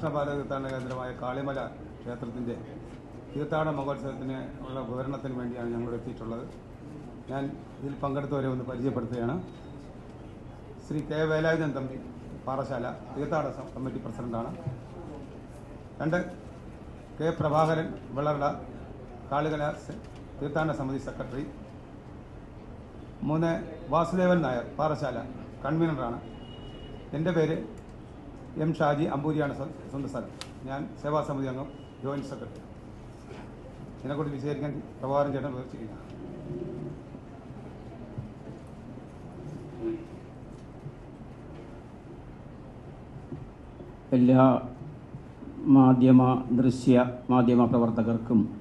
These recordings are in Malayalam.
കൃഷ്ണപാല തീർത്ഥാടന കേന്ദ്രമായ കാളിമല ക്ഷേത്രത്തിന്റെ തീർത്ഥാടന മഹോത്സവത്തിന് ഉള്ള വിവരണത്തിന് വേണ്ടിയാണ് ഞങ്ങൾ എത്തിയിട്ടുള്ളത്. ഞാൻ ഇതിൽ പങ്കെടുത്തവരെ ഒന്ന് പരിചയപ്പെടുത്തുകയാണ്. ശ്രീ കെ വേലായുധൻ തമ്പി പാറശാല തീർത്ഥാടന കമ്മിറ്റി പ്രസിഡന്റാണ്. രണ്ട് കെ പ്രഭാകരൻ വെള്ളറട കാളികല തീർത്ഥാടന സമിതി സെക്രട്ടറി. മൂന്ന് വാസുദേവൻ നായർ പാറശാല കൺവീനറാണ്. എന്റെ പേര് എം ഷാജി അമ്പൂരിയാണ് സ്വ- സ്വന്തം സ്ഥലം. ഞാൻ സേവാ സമിതി അംഗം ജോയിന്റ് സെക്രട്ടറി. ഇതിനെക്കുറിച്ച് വിശദീകരിക്കാൻ പ്രഭാകരൻ ചേട്ടൻ വിവരിച്ചിരിക്കുന്നു എല്ലാ മാധ്യമ ദൃശ്യ മാധ്യമ പ്രവർത്തകർക്കും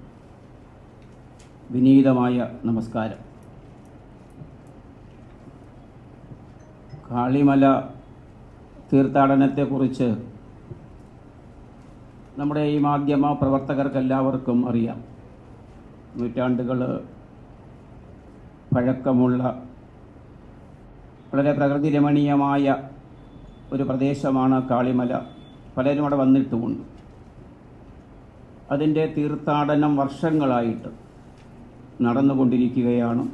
വിനീതമായ നമസ്കാരം. കാളിമല തീർത്ഥാടനത്തെക്കുറിച്ച് നമ്മുടെ ഈ മാധ്യമ പ്രവർത്തകർക്കെല്ലാവർക്കും അറിയാം. നൂറ്റാണ്ടുകൾ പഴക്കമുള്ള വളരെ പ്രകൃതി രമണീയമായ ഒരു പ്രദേശമാണ് കാളിമല. പലരും അവിടെ വന്നിട്ടുമുണ്ട്. അതിന്റെ തീർത്ഥാടനം വർഷങ്ങളായിട്ട് നടന്നുകൊണ്ടിരിക്കുകയാണ്.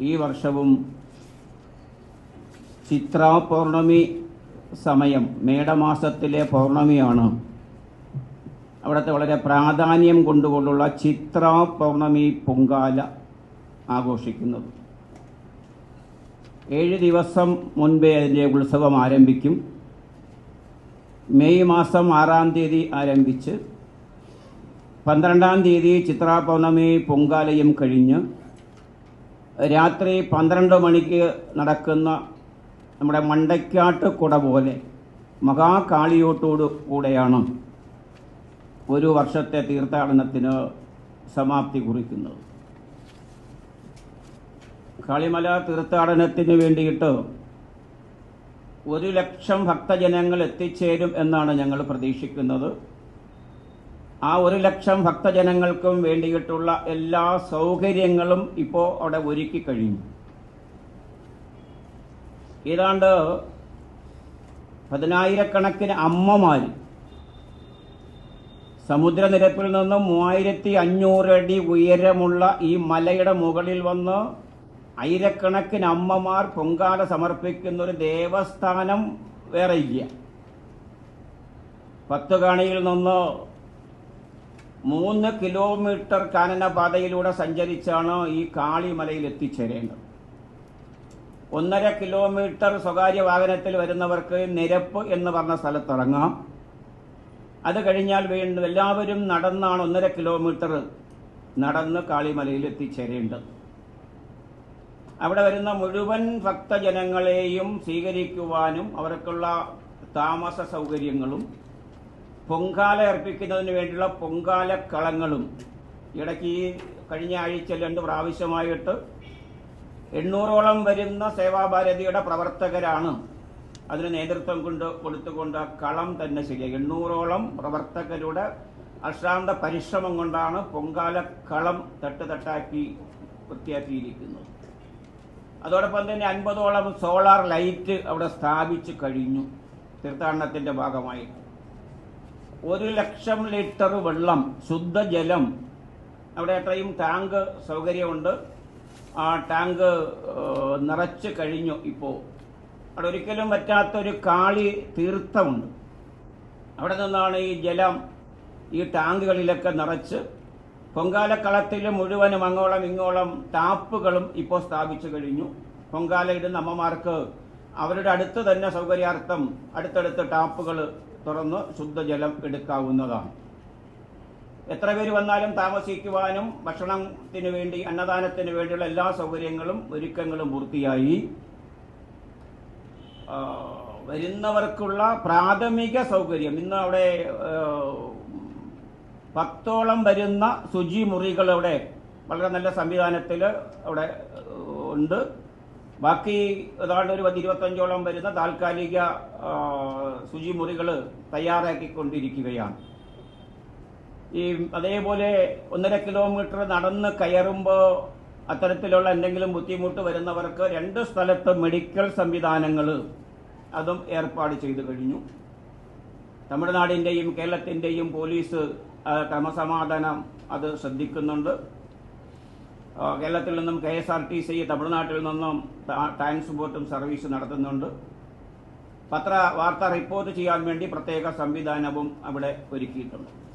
ഈ വർഷവും ചിത്ര പൗർണമി സമയം മേടമാസത്തിലെ പൗർണമിയാണ്. അവിടുത്തെ വളരെ പ്രാധാന്യം കൊണ്ടുകൊണ്ടുള്ള ചിത്ര പൗർണമി പൊങ്കാല ആഘോഷിക്കുന്നത്. ഏഴ് ദിവസം മുൻപേ അതിന്റെ ഉത്സവം ആരംഭിക്കും. മെയ് മാസം ആറാം തീയതി ആരംഭിച്ച് പന്ത്രണ്ടാം തീയതി ചിത്ര പൗർണമി പൊങ്കാലയും കഴിഞ്ഞ് രാത്രി പന്ത്രണ്ട് മണിക്ക് നടക്കുന്ന നമ്മുടെ മണ്ടയ്ക്കാട്ട് കുട പോലെ മഹാകാളിയോട്ടോട് കൂടെയാണ് ഒരു വർഷത്തെ തീർത്ഥാടനത്തിന് സമാപ്തി കുറിക്കുന്നത്. കാളിമല തീർത്ഥാടനത്തിന് വേണ്ടിയിട്ട് ഒരു ലക്ഷം ഭക്തജനങ്ങൾ എത്തിച്ചേരും എന്നാണ് ഞങ്ങൾ പ്രതീക്ഷിക്കുന്നത്. ആ ഒരു ലക്ഷം ഭക്തജനങ്ങൾക്കും വേണ്ടിയിട്ടുള്ള എല്ലാ സൗകര്യങ്ങളും ഇപ്പോൾ അവിടെ ഒരുക്കി കഴിഞ്ഞു. ഏതാണ്ട് പതിനായിരക്കണക്കിന് അമ്മമാർ സമുദ്രനിരപ്പിൽ നിന്ന് മൂവായിരത്തി അടി ഉയരമുള്ള ഈ മലയുടെ മുകളിൽ വന്ന് ആയിരക്കണക്കിന് അമ്മമാർ പൊങ്കാല സമർപ്പിക്കുന്ന ഒരു ദേവസ്ഥാനം വേറെ ഇല്ല പത്തുകാണിയിൽ നിന്ന് മൂന്ന് കിലോമീറ്റർ കാനനപാതയിലൂടെ സഞ്ചരിച്ചാണ് ഈ കാളിമലയിൽ എത്തിച്ചേരേണ്ടത്. ഒന്നര കിലോമീറ്റർ സ്വകാര്യ വാഹനത്തിൽ വരുന്നവർക്ക് നിരപ്പ് എന്ന് പറഞ്ഞ സ്ഥലത്തിറങ്ങാം അത് കഴിഞ്ഞാൽ വീണ്ടും എല്ലാവരും നടന്നാണ് ഒന്നര കിലോമീറ്റർ നടന്ന് കാളിമലയിൽ എത്തിച്ചേരേണ്ടത്. അവിടെ വരുന്ന മുഴുവൻ ഭക്തജനങ്ങളെയും സ്വീകരിക്കുവാനും അവർക്കുള്ള താമസ സൗകര്യങ്ങളും പൊങ്കാല അർപ്പിക്കുന്നതിന് വേണ്ടിയുള്ള പൊങ്കാല കളങ്ങളും ഇടയ്ക്ക് കഴിഞ്ഞ ആഴ്ച രണ്ട് പ്രാവശ്യമായിട്ട് എണ്ണൂറോളം വരുന്ന സേവാഭാരതിയുടെ പ്രവർത്തകരാണ് അതിന് നേതൃത്വം കൊണ്ട് കൊടുത്തുകൊണ്ട് കളം തന്നെ ശരിയായി എണ്ണൂറോളം പ്രവർത്തകരുടെ അശ്രാന്ത പരിശ്രമം കൊണ്ടാണ് പൊങ്കാല കളം തട്ടുതട്ടാക്കി വൃത്തിയാക്കിയിരിക്കുന്നത്. അതോടൊപ്പം തന്നെ അൻപതോളം സോളാർ ലൈറ്റ് അവിടെ സ്ഥാപിച്ചു കഴിഞ്ഞു തീർത്ഥാടനത്തിന്റെ ഭാഗമായി. ഒരു ലക്ഷം ലിറ്റർ വെള്ളം ശുദ്ധജലം അവിടെ അത്രയും ടാങ്ക് സൗകര്യമുണ്ട്. ആ ടാങ്ക് നിറച്ച് കഴിഞ്ഞു ഇപ്പോൾ അവിടെ ഒരിക്കലും പറ്റാത്തൊരു കാളി തീർത്ഥമുണ്ട്. അവിടെ നിന്നാണ് ഈ ജലം ഈ ടാങ്കുകളിലൊക്കെ നിറച്ച് പൊങ്കാലക്കളത്തിൽ മുഴുവനും അങ്ങോളം ഇങ്ങോളം ടാപ്പുകളും ഇപ്പോൾ സ്ഥാപിച്ചു കഴിഞ്ഞു. പൊങ്കാല ഇടുന്ന അമ്മമാർക്ക് അവരുടെ അടുത്ത് തന്നെ സൗകര്യാർത്ഥം അടുത്തടുത്ത് ടാപ്പുകൾ തുറന്ന് ശുദ്ധജലം എടുക്കാവുന്നതാണ്. എത്ര പേര് വന്നാലും താമസിക്കുവാനും ഭക്ഷണത്തിന് വേണ്ടി അന്നദാനത്തിന് വേണ്ടിയുള്ള എല്ലാ സൗകര്യങ്ങളും ഒരുക്കങ്ങളും പൂർത്തിയായി. വരുന്നവർക്കുള്ള പ്രാഥമിക സൗകര്യം. ഇന്ന് അവിടെ പത്തോളം വരുന്ന ശുചിമുറികൾ അവിടെ വളരെ നല്ല സംവിധാനത്തിൽ അവിടെ ഉണ്ട്. ബാക്കി ഏതാണ്ട് ഒരു പത്ത് ഇരുപത്തഞ്ചോളം വരുന്ന താൽക്കാലിക ശുചിമുറികൾ തയ്യാറാക്കിക്കൊണ്ടിരിക്കുകയാണ്. ഈ അതേപോലെ ഒന്നര കിലോമീറ്റർ നടന്ന് കയറുമ്പോൾ അത്തരത്തിലുള്ള എന്തെങ്കിലും ബുദ്ധിമുട്ട് വരുന്നവർക്ക് രണ്ട് സ്ഥലത്ത് മെഡിക്കൽ സംവിധാനങ്ങൾ അതും ഏർപ്പാട് ചെയ്തു കഴിഞ്ഞു. തമിഴ്നാടിന്റെയും കേരളത്തിന്റെയും പോലീസ് ക്രമസമാധാനം അത് ശ്രദ്ധിക്കുന്നുണ്ട്. കേരളത്തിൽ നിന്നും K S R T C തമിഴ്നാട്ടിൽ നിന്നും ട്രാ- ട്രാൻസ്പോർട്ടും സർവീസ് നടത്തുന്നുണ്ട്. പത്ര വാർത്ത റിപ്പോർട്ട് ചെയ്യാൻ വേണ്ടി പ്രത്യേക സംവിധാനവും അവിടെ ഒരുക്കിയിട്ടുണ്ട്.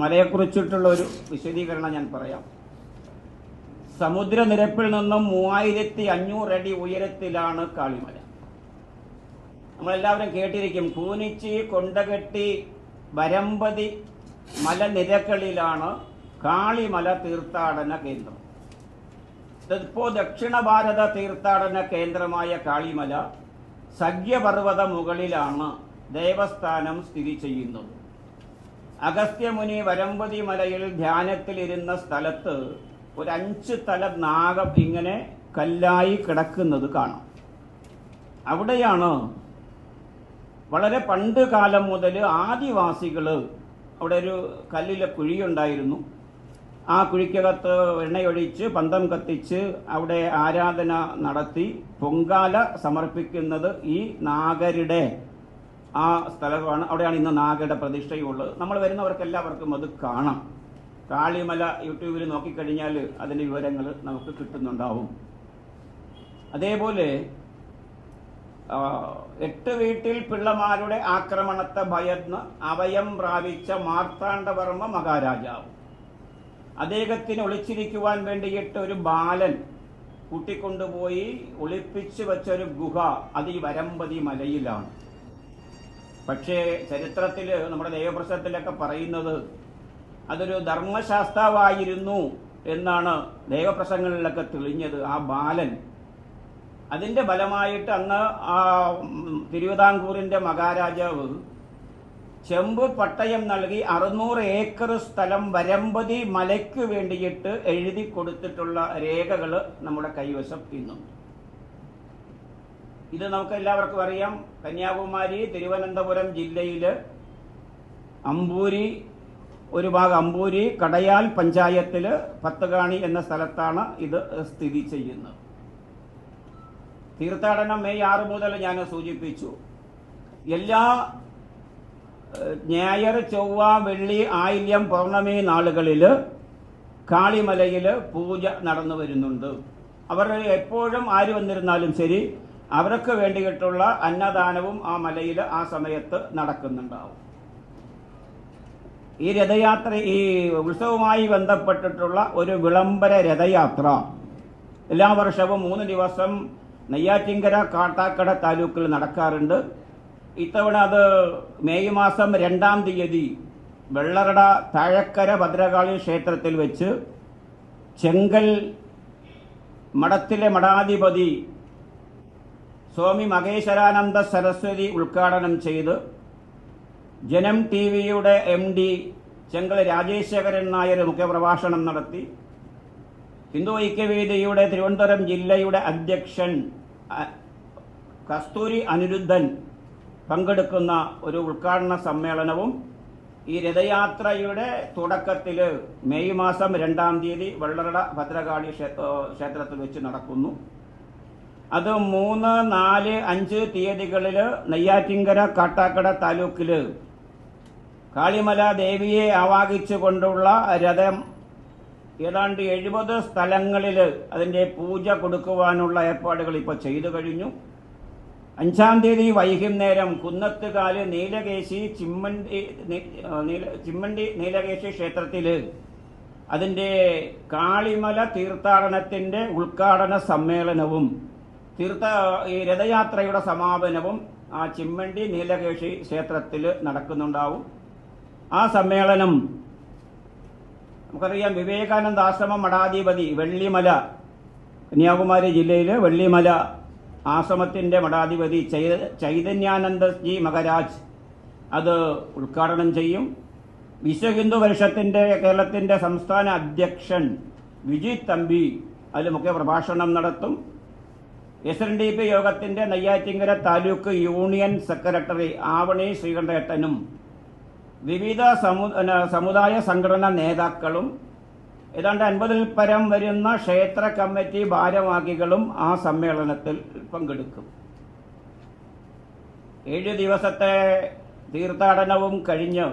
മലയെക്കുറിച്ചിട്ടുള്ള ഒരു വിശദീകരണം ഞാൻ പറയാം. സമുദ്രനിരപ്പിൽ നിന്നും മൂവായിരത്തി അഞ്ഞൂറ് അടി ഉയരത്തിലാണ് കാളിമല. നമ്മളെല്ലാവരും കേട്ടിരിക്കും കൂനിച്ചി കൊണ്ടകെട്ടി വരമ്പതി മലനിരകളിലാണ് കാളിമല തീർത്ഥാടന കേന്ദ്രം. ഇതിപ്പോ ദക്ഷിണ ഭാരത തീർത്ഥാടന കേന്ദ്രമായ കാളിമല സഖ്യപർവത മുകളിലാണ് ദേവസ്ഥാനം സ്ഥിതി ചെയ്യുന്നത്. അഗസ്ത്യമുനി വരമ്പതി മലയിൽ ധ്യാനത്തിലിരുന്ന സ്ഥലത്ത് ഒരു അഞ്ച് തല നാഗം ഇങ്ങനെ കല്ലായി കിടക്കുന്നത് കാണാം. അവിടെയാണ് വളരെ പണ്ട് കാലം മുതൽ ആദിവാസികൾ അവിടെ ഒരു കല്ലിലെ കുഴിയുണ്ടായിരുന്നു. ആ കുഴിക്കകത്ത് എണ്ണയൊഴിച്ച് പന്തം കത്തിച്ച് അവിടെ ആരാധന നടത്തി പൊങ്കാല സമർപ്പിക്കുന്നത് ഈ നാഗരുടെ ആ സ്ഥലമാണ് അവിടെയാണ് ഇന്ന് നാഗയുടെ പ്രതിഷ്ഠയുള്ളത് നമ്മൾ വരുന്നവർക്ക് എല്ലാവർക്കും അത് കാണാം. കാളിമല യൂട്യൂബിൽ നോക്കിക്കഴിഞ്ഞാൽ അതിന്റെ വിവരങ്ങൾ നമുക്ക് കിട്ടുന്നുണ്ടാവും. അതേപോലെ എട്ട് വീട്ടിൽ പിള്ളമാരുടെ ആക്രമണത്തെ ഭയന്ന് അവയം പ്രാപിച്ച മാർത്താണ്ഡവർമ്മ മഹാരാജാവ്. അദ്ദേഹത്തിന് ഒളിച്ചിരിക്കുവാൻ വേണ്ടിയിട്ട് ഒരു ബാലൻ കൂട്ടിക്കൊണ്ടുപോയി ഒളിപ്പിച്ചു വെച്ച ഒരു ഗുഹ അത് ഈ വരമ്പതി മലയിലാണ്. പക്ഷേ ചരിത്രത്തിൽ നമ്മുടെ ദൈവപ്രശ്നത്തിലൊക്കെ പറയുന്നത് അതൊരു ധർമ്മശാസ്താവായിരുന്നു എന്നാണ് ദൈവപ്രസംഗങ്ങളിലൊക്കെ തെളിഞ്ഞത് ആ ബാലൻ. അതിന്റെ ഫലമായിട്ട് അന്ന് ആ തിരുവിതാംകൂറിന്റെ മഹാരാജാവ് ചെമ്പ് പട്ടയം നൽകി അറുന്നൂറ് ഏക്കർ സ്ഥലം വരമ്പതി മലയ്ക്ക് വേണ്ടിയിട്ട് എഴുതി കൊടുത്തിട്ടുള്ള രേഖകൾ നമ്മുടെ കൈവശം ഇന്നുണ്ട്. ഇത് നമുക്ക് എല്ലാവർക്കും അറിയാം. കന്യാകുമാരി തിരുവനന്തപുരം ജില്ലയിൽ അമ്പൂരി ഒരു ഭാഗം അമ്പൂരി കടയാൽ പഞ്ചായത്തിൽ പത്തുകാണി എന്ന സ്ഥലത്താണ് ഇത് സ്ഥിതി ചെയ്യുന്നത്. തീർത്ഥാടനം മെയ് ആറ് മുതൽ ഞാൻ സൂചിപ്പിച്ചു. എല്ലാ ഞായർ ചൊവ്വ വെള്ളി ആയില്യം പൗർണമി നാളുകളിൽ കാളിമലയിൽ പൂജ നടന്നു വരുന്നുണ്ട്. അവർ എപ്പോഴും ആര് വന്നിരുന്നാലും ശരി അവർക്ക് വേണ്ടിയിട്ടുള്ള അന്നദാനവും ആ മലയിൽ ആ സമയത്ത് നടക്കുന്നുണ്ടാവും. ഈ രഥയാത്ര ഈ ഉത്സവവുമായി ബന്ധപ്പെട്ടിട്ടുള്ള ഒരു വിളംബര രഥയാത്ര. എല്ലാ വർഷവും മൂന്ന് ദിവസം നെയ്യാറ്റിങ്കര കാട്ടാക്കട താലൂക്കിൽ നടക്കാറുണ്ട്. ഇത്തവണ അത് മെയ് മാസം രണ്ടാം തീയതി വെള്ളറട താഴക്കര ഭദ്രകാളി ക്ഷേത്രത്തിൽ വെച്ച് ചെങ്കൽ മഠത്തിലെ മഠാധിപതി സ്വാമി മഹേശ്വരാനന്ദ സരസ്വതി ഉദ്ഘാടനം ചെയ്ത് ജനം ടി വിയുടെ എം ഡി ചെങ്കൽ രാജേശ്വരൻ നായർ മുഖ്യപ്രഭാഷണം നടത്തി. ഹിന്ദു ഐക്യവേദിയുടെ തിരുവനന്തപുരം ജില്ലയുടെ അധ്യക്ഷൻ കസ്തൂരി അനിരുദ്ധൻ പങ്കെടുക്കുന്ന ഒരു ഉദ്ഘാടന സമ്മേളനവും ഈ രഥയാത്രയുടെ തുടക്കത്തിൽ മെയ് മാസം രണ്ടാം തീയതി വെള്ളറട ഭദ്രകാളി ക്ഷേത്രത്തിൽ വെച്ച് നടക്കുന്നു. അത് മൂന്ന് നാല് അഞ്ച് തീയതികളിൽ നെയ്യാറ്റിങ്കര കാട്ടാക്കട താലൂക്കിൽ കാളിമല ദേവിയെ ആവാഹിച്ചുകൊണ്ടുള്ള രഥം ഏതാണ്ട് എഴുപത് സ്ഥലങ്ങളിൽ അതിന്റെ പൂജ കൊടുക്കുവാനുള്ള ഏർപ്പാടുകൾ ഇപ്പോൾ ചെയ്തു കഴിഞ്ഞു. അഞ്ചാം തീയതി വൈകുന്നേരം കുന്നത്തുകാൽ നീലകേശി ചിമ്മണ്ടി ചിമ്മണ്ടി നീലകേശി ക്ഷേത്രത്തിൽ അതിന്റെ കാളിമല തീർത്ഥാടനത്തിന്റെ ഉദ്ഘാടന സമ്മേളനവും തീർത്ഥ ഈ രഥയാത്രയുടെ സമാപനവും ആ ചിമ്മണ്ടി നീലകേശി ക്ഷേത്രത്തിൽ നടക്കുന്നുണ്ടാവും. ആ സമ്മേളനം നമുക്കറിയാം വിവേകാനന്ദ ആശ്രമം മഠാധിപതി വെള്ളിമല കന്യാകുമാരി ജില്ലയിലെ വെള്ളിമല ആശ്രമത്തിന്റെ മഠാധിപതി ചൈതന്യാനന്ദ ചൈതന്യാനന്ദജി മഹാരാജ് അത് ഉദ്ഘാടനം ചെയ്യും. വിശ്വ ഹിന്ദു പരിഷത്തിന്റെ കേരളത്തിന്റെ സംസ്ഥാന അധ്യക്ഷൻ വിജിത് തമ്പി അതിൽ മുഖ്യ പ്രഭാഷണം നടത്തും. എസ് എൻ ഡി പി യോഗത്തിന്റെ നെയ്യാറ്റിങ്കര താലൂക്ക് യൂണിയൻ സെക്രട്ടറി ആവണി ശ്രീകണ്ഠേട്ടനും വിവിധ സമു- സമുദായ സംഘടനാ നേതാക്കളും ഏതാണ്ട് അൻപതിൽ പരം വരുന്ന ക്ഷേത്ര കമ്മിറ്റി ഭാരവാഹികളും ആ സമ്മേളനത്തിൽ പങ്കെടുക്കും. ഏഴ് ദിവസത്തെ തീർത്ഥാടനവും കഴിഞ്ഞ്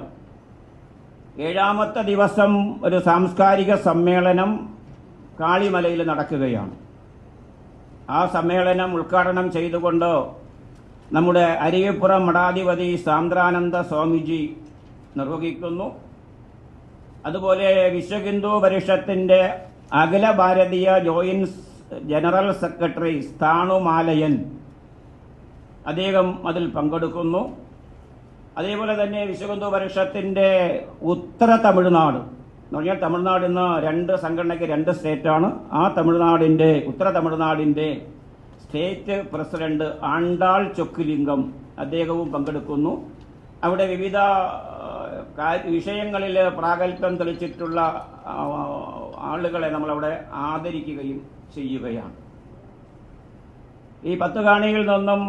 ഏഴാമത്തെ ദിവസം ഒരു സാംസ്കാരിക സമ്മേളനം കാളിമലയിൽ നടക്കുകയാണ്. ആ സമ്മേളനം ഉദ്ഘാടനം ചെയ്തുകൊണ്ട് നമ്മുടെ അരിയപ്പുറം മഠാധിപതി സാന്ദ്രാനന്ദ സ്വാമിജി നിർവഹിക്കുന്നു. അതുപോലെ വിശ്വഹിന്ദു പരിഷത്തിന്റെ അഖില ഭാരതീയ ജോയിന്റ് ജനറൽ സെക്രട്ടറി സ്ഥാണുമാലയൻ അദ്ദേഹം അതിൽ പങ്കെടുക്കുന്നു. അതേപോലെ തന്നെ വിശ്വഹിന്ദു പരിഷത്തിന്റെ ഉത്തര തമിഴ്നാട് എന്ന് പറഞ്ഞാൽ തമിഴ്നാട് ഇന്ന് രണ്ട് സംഘടനയ്ക്ക് രണ്ട് സ്റ്റേറ്റാണ്. ആ തമിഴ്നാടിന്റെ ഉത്തര തമിഴ്നാടിന്റെ സ്റ്റേറ്റ് പ്രസിഡന്റ് ആണ്ടാൾ ചൊക്കുലിംഗം അദ്ദേഹവും പങ്കെടുക്കുന്നു. അവിടെ വിവിധ വിഷയങ്ങളിൽ പ്രാഗൽഭ്യം തെളിച്ചിട്ടുള്ള ആളുകളെ ആളുകളെ നമ്മളവിടെ ആദരിക്കുകയും ചെയ്യുകയാണ്. ഈ പത്ത് കാണിയിൽ നിന്നും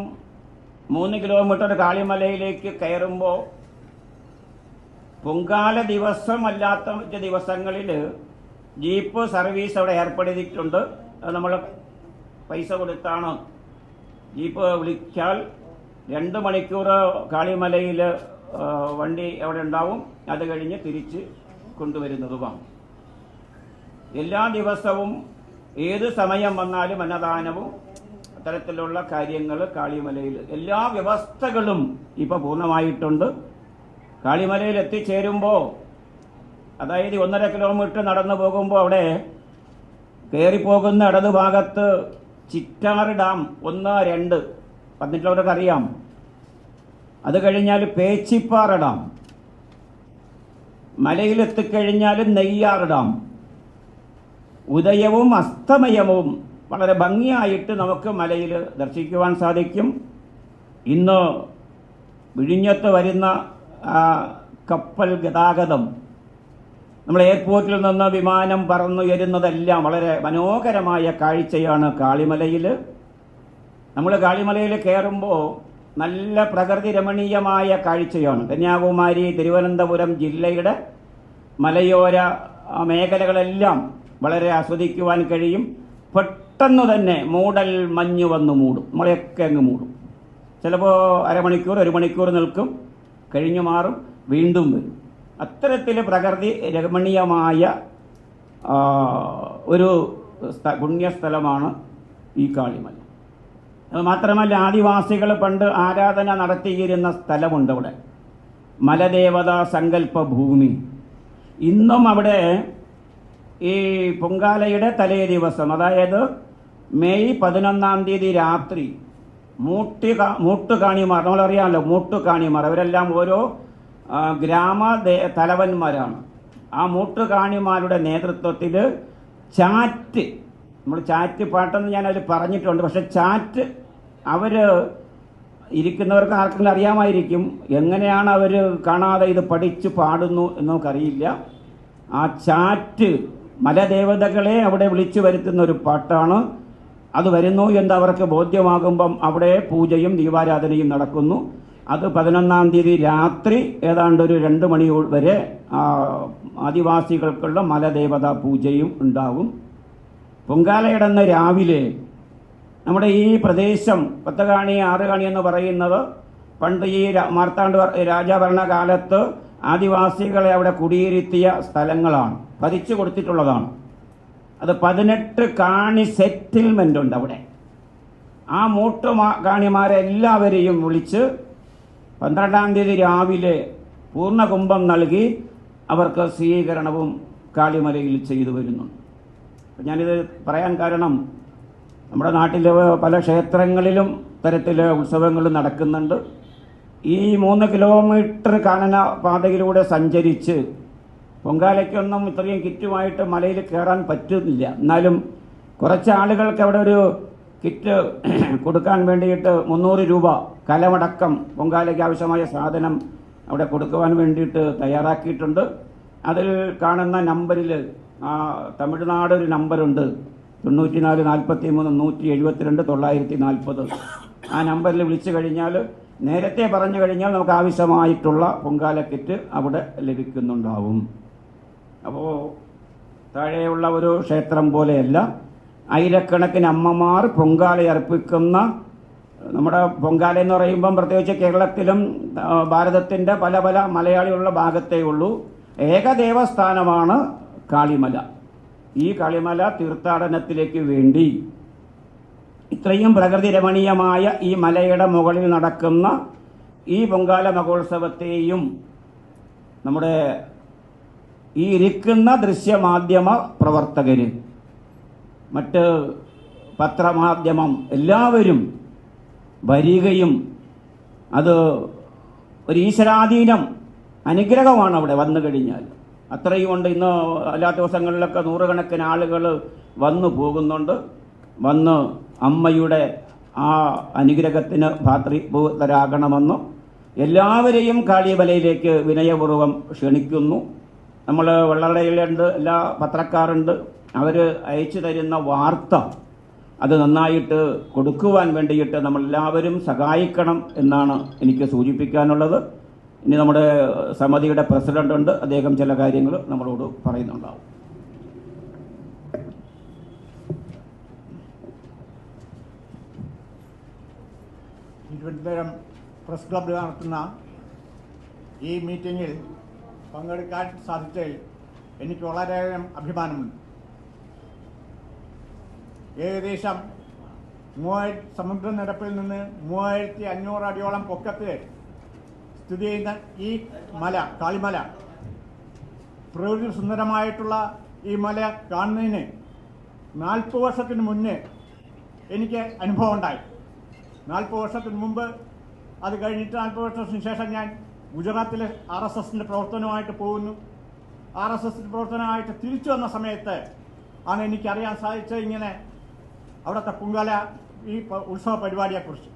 മൂന്ന് കിലോമീറ്റർ കാളിമലയിലേക്ക് കയറുമ്പോൾ പൊങ്കാല ദിവസമല്ലാത്ത ദിവസങ്ങളിൽ ജീപ്പ് സർവീസ് അവിടെ ഏർപ്പെടുത്തിയിട്ടുണ്ട്. നമ്മൾ പൈസ കൊടുത്താണ് ജീപ്പ് വിളിച്ചാൽ രണ്ട് മണിക്കൂർ കാളിമലയിൽ വണ്ടി അവിടെ ഉണ്ടാവും. അത് കഴിഞ്ഞ് തിരിച്ച് കൊണ്ടുവരുന്നതുമാണ്. എല്ലാ ദിവസവും ഏത് സമയം വന്നാലും അന്നദാനവും അത്തരത്തിലുള്ള കാര്യങ്ങൾ കാളിമലയിൽ എല്ലാ വ്യവസ്ഥകളും ഇപ്പോൾ പൂർണമായിട്ടുണ്ട്. കാളിമലയിൽ എത്തിച്ചേരുമ്പോൾ അതായത് ഒന്നര കിലോമീറ്റർ നടന്നു പോകുമ്പോൾ അവിടെ കയറിപ്പോകുന്ന ഇടതുഭാഗത്ത് ചിറ്റാറ് ഡാം ഒന്ന് രണ്ട് വന്നിട്ടുള്ളവർക്ക് അറിയാം അത് കഴിഞ്ഞാൽ പേച്ചിപ്പാറ ഡാം. മലയിലെത്തിക്കഴിഞ്ഞാൽ നെയ്യാറ് ഡാം. ഉദയവും അസ്തമയവും വളരെ ഭംഗിയായിട്ട് നമുക്ക് മലയിൽ ദർശിക്കുവാൻ സാധിക്കും. ഇന്ന് വിഴിഞ്ഞത്ത് വരുന്ന കപ്പൽ ഗതാഗതം. നമ്മൾ എയർപോർട്ടിൽ നിന്ന് വിമാനം പറന്നുയരുന്നതെല്ലാം വളരെ മനോഹരമായ കാഴ്ചയാണ് കാളിമലയിൽ. നമ്മൾ കാളിമലയിൽ കയറുമ്പോൾ നല്ല പ്രകൃതി രമണീയമായ കാഴ്ചയാണ്. കന്യാകുമാരി തിരുവനന്തപുരം ജില്ലയുടെ മലയോര മേഖലകളെല്ലാം വളരെ ആസ്വദിക്കുവാൻ കഴിയും. പെട്ടെന്ന് തന്നെ മൂടൽ മഞ്ഞ് വന്ന് മൂടും. നമ്മളെയൊക്കെ അങ്ങ് മൂടും. ചിലപ്പോൾ അരമണിക്കൂർ ഒരു മണിക്കൂർ നിൽക്കും. കഴിഞ്ഞു മാറും വീണ്ടും വരും. അത്തരത്തിൽ പ്രകൃതി രമണീയമായ ഒരു സ്ഥ- പുണ്യസ്ഥലമാണ് ഈ കാളിമല. അത് മാത്രമല്ല ആദിവാസികൾ പണ്ട് ആരാധന നടത്തിയിരുന്ന സ്ഥലമുണ്ട് അവിടെ. മലദേവതാ സങ്കല്പ ഭൂമി ഇന്നും അവിടെ ഈ പൊങ്കാലയുടെ തലേ ദിവസം അതായത് മെയ് പതിനൊന്നാം തീയതി രാത്രി മൂട്ടി മൂട്ടുകാണിമാർ നമ്മളറിയാമല്ലോ മൂട്ടുകാണിമാർ. അവരെല്ലാം ഓരോ ഗ്രാമ തലവന്മാരാണ്. ആ മൂട്ടുകാണിമാരുടെ നേതൃത്വത്തിൽ ചാറ്റ് നമ്മൾ ചാറ്റ് പാട്ടെന്ന് ഞാൻ അതിൽ പറഞ്ഞിട്ടുണ്ട്. പക്ഷെ ചാറ്റ് അവർ ഇരിക്കുന്നവർക്ക് ആർക്കെങ്കിലും അറിയാമായിരിക്കും. എങ്ങനെയാണ് അവർ കാണാതെ ഇത് പഠിച്ച് പാടുന്നു എന്ന് നമുക്കറിയില്ല ആ ചാറ്റ് മലദേവതകളെ അവിടെ വിളിച്ചു വരുത്തുന്ന ഒരു പാട്ടാണ് അത് വരുന്നു എന്ന് അവർക്ക് ബോധ്യമാകുമ്പം അവിടെ പൂജയും ദീപാരാധനയും നടക്കുന്നു. അത് പതിനൊന്നാം തീയതി രാത്രി ഏതാണ്ട് ഒരു രണ്ട് മണി വരെ ആദിവാസികൾക്കുള്ള മലദേവതാ പൂജയും ഉണ്ടാകും. പൊങ്കാലയിടന്ന് രാവിലെ നമ്മുടെ ഈ പ്രദേശം പത്തകാണി ആറുകാണി എന്ന് പറയുന്നത് പണ്ട് ഈ മാർത്താണ്ഡ വർ- കാലത്ത് ആദിവാസികളെ അവിടെ കുടിയിരുത്തിയ സ്ഥലങ്ങളാണ് പതിച്ചു കൊടുത്തിട്ടുള്ളതാണ്. അത് പതിനെട്ട് കാണി സെറ്റിൽമെന്റ് ഉണ്ട് അവിടെ. ആ മൂട്ട് കാണിമാരെല്ലാവരെയും വിളിച്ച് പന്ത്രണ്ടാം തീയതി രാവിലെ പൂർണ കുംഭം നൽകി അവർക്ക് സ്വീകരണവും കാളിമലയിൽ ചെയ്തു വരുന്നുണ്ട്. ഞാനിത് പറയാൻ കാരണം നമ്മുടെ നാട്ടിലെ പല ക്ഷേത്രങ്ങളിലും തരത്തിലെ ഉത്സവങ്ങൾ നടക്കുന്നുണ്ട്. ഈ മൂന്ന് കിലോമീറ്റർ കാനന പാതയിലൂടെ സഞ്ചരിച്ച് പൊങ്കാലയ്ക്കൊന്നും ഇത്രയും കിറ്റുമായിട്ട് മലയിൽ കയറാൻ പറ്റുന്നില്ല. എന്നാലും കുറച്ച് ആളുകൾക്ക് അവിടെ ഒരു കിറ്റ് കൊടുക്കാൻ വേണ്ടിയിട്ട് മുന്നൂറ് രൂപ കലമടക്കം പൊങ്കാലയ്ക്ക് ആവശ്യമായ സാധനം അവിടെ കൊടുക്കുവാൻ വേണ്ടിയിട്ട് തയ്യാറാക്കിയിട്ടുണ്ട്. അതിൽ കാണുന്ന നമ്പറിൽ ആ തമിഴ്നാട് ഒരു നമ്പറുണ്ട് തൊണ്ണൂറ്റിനാല് നാൽപ്പത്തി മൂന്ന് നൂറ്റി എഴുപത്തിരണ്ട് തൊള്ളായിരത്തി നാൽപ്പത് ആ നമ്പറിൽ വിളിച്ചു കഴിഞ്ഞാൽ നേരത്തെ പറഞ്ഞു കഴിഞ്ഞാൽ നമുക്ക് ആവശ്യമായിട്ടുള്ള പൊങ്കാല കിറ്റ് അവിടെ ലഭിക്കുന്നുണ്ടാവും. അപ്പോൾ താഴെയുള്ള ഒരു ക്ഷേത്രം പോലെയല്ല. ആയിരക്കണക്കിന് അമ്മമാർ പൊങ്കാല അർപ്പിക്കുന്ന നമ്മുടെ പൊങ്കാല എന്ന് പറയുമ്പം പ്രത്യേകിച്ച് കേരളത്തിലും ഭാരതത്തിന്റെ പല പല മലയാളികളുള്ള ഭാഗത്തേ ഉള്ളൂ. ഏക ദേവസ്ഥാനമാണ് കാളിമല. ഈ കാളിമല തീർത്ഥാടനത്തിലേക്ക് വേണ്ടി ഇത്രയും പ്രകൃതി രമണീയമായ ഈ മലയുടെ മുകളിൽ നടക്കുന്ന ഈ പൊങ്കാല മഹോത്സവത്തെയും നമ്മുടെ ഈ ഇരിക്കുന്ന ദൃശ്യമാധ്യമ പ്രവർത്തകര് മറ്റ് പത്രമാധ്യമം എല്ലാവരും വരികയും അത് ഒരു ഈശ്വരാധീനം അനുഗ്രഹമാണ് അവിടെ വന്നു കഴിഞ്ഞാൽ. അത്രയും കൊണ്ട് ഇന്ന് എല്ലാ ദിവസങ്ങളിലൊക്കെ നൂറുകണക്കിന് ആളുകൾ വന്നു പോകുന്നുണ്ട്. വന്ന് അമ്മയുടെ ആ അനുഗ്രഹത്തിന് ഭാതൃഭൂതരാകണമെന്നും എല്ലാവരെയും കാളിയമലയിലേക്ക് വിനയപൂർവം ക്ഷണിക്കുന്നു. നമ്മൾ വെള്ളടയിലുണ്ട് എല്ലാ പത്രക്കാരുണ്ട്. അവർ അയച്ചു തരുന്ന വാർത്ത അത് നന്നായിട്ട് കൊടുക്കുവാൻ വേണ്ടിയിട്ട് നമ്മളെല്ലാവരും സഹായിക്കണം എന്നാണ് എനിക്ക് സൂചിപ്പിക്കാനുള്ളത്. ഇനി നമ്മുടെ സമിതിയുടെ പ്രസിഡന്റ് ഉണ്ട് അദ്ദേഹം ചില കാര്യങ്ങൾ നമ്മളോട് പറയുന്നുണ്ടാവും. തിരുവനന്തപുരം പ്രസ് ക്ലബ്ബ് നടത്തുന്ന ഈ മീറ്റിങ്ങിൽ പങ്കെടുക്കാൻ സാധിച്ചതിൽ എനിക്ക് വളരെയധികം അഭിമാനമുണ്ട്. ഏകദേശം മൂവായിരത്തി സമുദ്രനിരപ്പിൽ നിന്ന് മൂവായിരത്തി അഞ്ഞൂറ് അടിയോളം പൊക്കത്തിൽ സ്ഥിതി ചെയ്യുന്ന ഈ മല കാളിമല പ്രകൃതി സുന്ദരമായിട്ടുള്ള ഈ മല കാണുന്നതിന് നാൽപ്പത് വർഷത്തിന് മുന്നേ എനിക്ക് അനുഭവം ഉണ്ടായി. നാൽപ്പത് വർഷത്തിന് മുമ്പ് അത് കഴിഞ്ഞിട്ട് നാൽപ്പത് വർഷത്തിന് ശേഷം ഞാൻ ഗുജറാത്തിലെ ആർ എസ് എസിന്റെ പ്രവർത്തനമായിട്ട് പോകുന്നു. ആർ എസ് എസിന്റെ പ്രവർത്തനമായിട്ട് തിരിച്ചു വന്ന സമയത്ത് ആണ് എനിക്കറിയാൻ സാധിച്ചത് ഇങ്ങനെ അവിടുത്തെ പൊങ്കാല ഈ ഉത്സവ പരിപാടിയെക്കുറിച്ച്.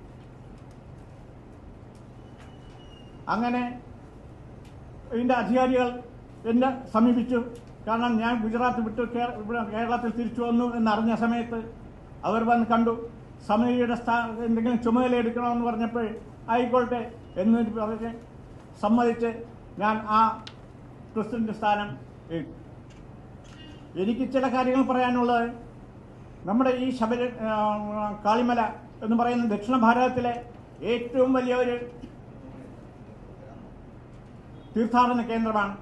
അങ്ങനെ ഇതിന്റെ അധികാരികൾ എന്നെ സമീപിച്ചു. കാരണം ഞാൻ ഗുജറാത്ത് വിട്ട് കേരളത്തിൽ തിരിച്ചു വന്നു എന്നറിഞ്ഞ സമയത്ത് അവർ വന്ന് കണ്ടു. സമിതിയുടെ സ്ഥാ എന്തെങ്കിലും ചുമതല എടുക്കണമെന്ന് പറഞ്ഞപ്പോൾ ആയിക്കോട്ടെ എന്ന് പറഞ്ഞ് സമ്മതിച്ച് ഞാൻ ആ പ്രസിഡന്റ് സ്ഥാനം ഏറ്റു. എനിക്ക് ചില കാര്യങ്ങൾ പറയാനുള്ളത്. നമ്മുടെ ഈ ശബരി കാളിമല എന്ന് പറയുന്ന ദക്ഷിണ ഭാരതത്തിലെ ഏറ്റവും വലിയ ഒരു തീർത്ഥാടന കേന്ദ്രമാണ്.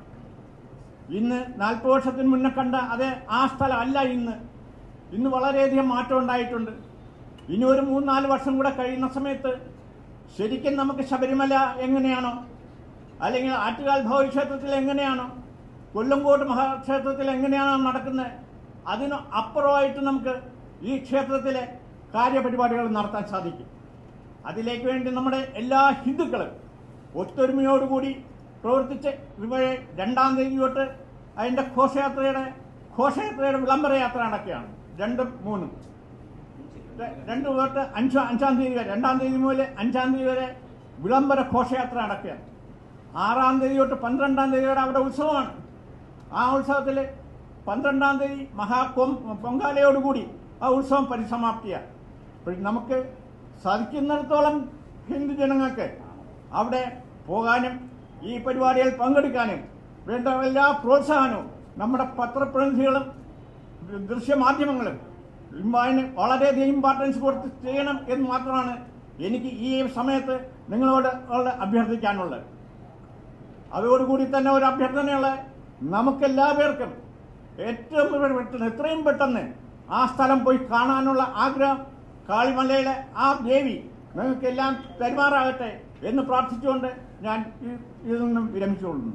ഇന്ന് നാൽപ്പത് വർഷത്തിന് മുന്നേ കണ്ട അതേ ആ സ്ഥലമല്ല ഇന്ന്. ഇന്ന് വളരെയധികം മാറ്റം ഉണ്ടായിട്ടുണ്ട്. ഇനി ഒരു മൂന്നാൽ വർഷം കൂടെ കഴിയുന്ന സമയത്ത് ശരിക്കും നമുക്ക് ശബരിമല എങ്ങനെയാണോ അല്ലെങ്കിൽ ആറ്റുകാൽ ഭവക്ഷേത്രത്തിൽ ക്ഷേത്രത്തിൽ എങ്ങനെയാണോ? കൊല്ലങ്കോട്ട് മഹാക്ഷേത്രത്തിൽ എങ്ങനെയാണോ നടക്കുന്നത്? അതിന് അപ്പുറമായിട്ട് നമുക്ക് ഈ ക്ഷേത്രത്തിലെ കാര്യപരിപാടികൾ നടത്താൻ സാധിക്കും. അതിലേക്ക് വേണ്ടി നമ്മുടെ എല്ലാ ഹിന്ദുക്കളും ഒത്തൊരുമയോടുകൂടി പ്രവർത്തിച്ച് ഇവിടെ രണ്ടാം തീയതി തൊട്ട് അതിന്റെ ഘോഷയാത്രയുടെ ഘോഷയാത്രയുടെ വിളംബര യാത്ര നടക്കുകയാണ്. രണ്ടും മൂന്നും. രണ്ടു തൊട്ട് അഞ്ച് അഞ്ചാം തീയതി വരെ രണ്ടാം തീയതി മുതൽ അഞ്ചാം തീയതി വരെ വിളംബര ഘോഷയാത്ര നടക്കുകയാണ്. ആറാം തീയതി തൊട്ട് പന്ത്രണ്ടാം തീയതി വരെ അവിടെ ഉത്സവമാണ്. ആ ഉത്സവത്തിൽ പന്ത്രണ്ടാം തീയതി മഹാകൊം പൊങ്കാലയോടുകൂടി ആ ഉത്സവം പരിസമാപ്തിയാണ്. അപ്പോൾ നമുക്ക് സാധിക്കുന്നിടത്തോളം ഹിന്ദു ജനങ്ങൾക്ക് അവിടെ പോകാനും ഈ പരിപാടിയിൽ പങ്കെടുക്കാനും വേണ്ട എല്ലാ പ്രോത്സാഹനവും നമ്മുടെ പത്രപ്രതിനിധികളും ദൃശ്യമാധ്യമങ്ങളും അതിന് വളരെയധികം ഇമ്പോർട്ടൻസ് കൊടുത്ത് ചെയ്യണം എന്ന് മാത്രമാണ് എനിക്ക് ഈ സമയത്ത് നിങ്ങളോട് അഭ്യർത്ഥിക്കാനുള്ളത്. അതോടുകൂടി തന്നെ ഒരു അഭ്യർത്ഥനയുള്ള നമുക്കെല്ലാവർക്കും ഏറ്റവും പെട്ടെന്ന് എത്രയും പെട്ടെന്ന് ആ സ്ഥലം പോയി കാണാനുള്ള ആഗ്രഹം കാളിമലയിലെ ആ ദേവി നിങ്ങൾക്കെല്ലാം പെരുമാറാകട്ടെ എന്ന് പ്രാർത്ഥിച്ചുകൊണ്ട് ഞാൻ ഇതിൽ നിന്നും വിരമിച്ചുകൊള്ളുന്നു.